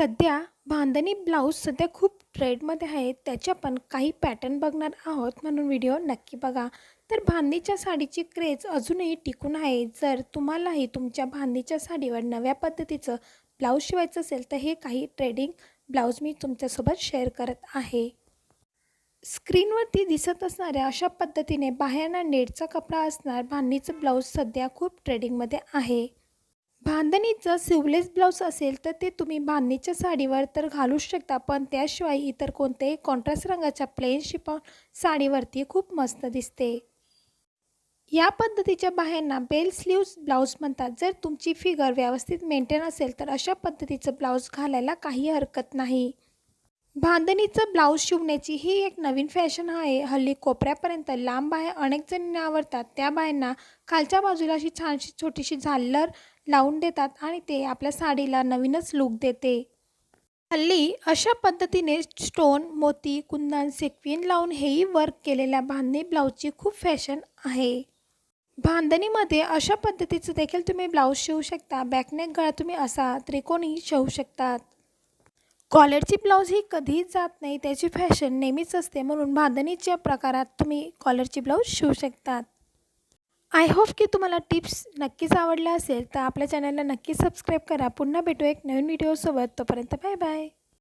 सध्या बांधणी ब्लाऊज सध्या खूप ट्रेडमध्ये आहे. त्याचे पण काही पॅटर्न बघणार आहोत म्हणून व्हिडिओ नक्की बघा. तर बांधणीच्या साडीची क्रेज अजूनही टिकून आहे. जर तुम्हालाही तुमच्या बांधणीच्या साडीवर नव्या पद्धतीचं ब्लाऊज शिवायचं असेल तर हे काही ट्रेडिंग ब्लाऊज मी तुमच्यासोबत शेअर करत आहे. स्क्रीनवरती दिसत असणाऱ्या अशा पद्धतीने बाह्यांना नेटचा कपडा असणार बांधणीचं ब्लाऊज सध्या खूप ट्रेडिंगमध्ये आहे. बांधणीचं सिवलेस ब्लाऊज असेल तर ते तुम्ही बांधणीच्या साडीवर तर घालूच शकता पण त्याशिवाय इतर कोणत्याही कॉन्ट्रास्ट रंगाच्या प्लेन शिपॉन साडीवरती खूप मस्त दिसते. या पद्धतीच्या बाह्यांना बेल स्लीव्स ब्लाऊज म्हणतात. जर तुमची फिगर व्यवस्थित मेंटेन असेल तर अशा पद्धतीचं ब्लाऊज घालायला काही हरकत नाही. बांधणीचं ब्लाऊज शिवण्याची ही एक नवीन फॅशन आहे. हल्ली कोपऱ्यापर्यंत लांब बाह्या अनेक जणींना आवडतात त्या बायांना खालच्या बाजूला अशी छानशी छोटीशी झाल्लर लावून देतात आणि ते आपल्या साडीला नवीनच लूक देते. हल्ली अशा पद्धतीने स्टोन मोती कुंदन सिक्विन लावून हेही वर्क केलेल्या बांधणी ब्लाऊजची खूप फॅशन आहे. बांधणीमध्ये अशा पद्धतीचं देखील तुम्ही ब्लाऊज शिवू शकता. बॅकनेक गळा तुम्ही असा त्रिकोणी शिवू शकतात. कॉलरची ब्लाऊज ही कधीच जात नाही त्याची फॅशन नेहमीच असते. म्हणून बांधणीच्या प्रकारात तुम्ही कॉलरची ब्लाऊज शिवू शकतात. आय होप की तुम्हाला टिप्स नक्कीच आवडल्या असेल तर आपल्या चॅनलला नक्की सबस्क्राईब करा. पुन्हा भेटू एक नवीन व्हिडिओसोबत तोपर्यंत बाय बाय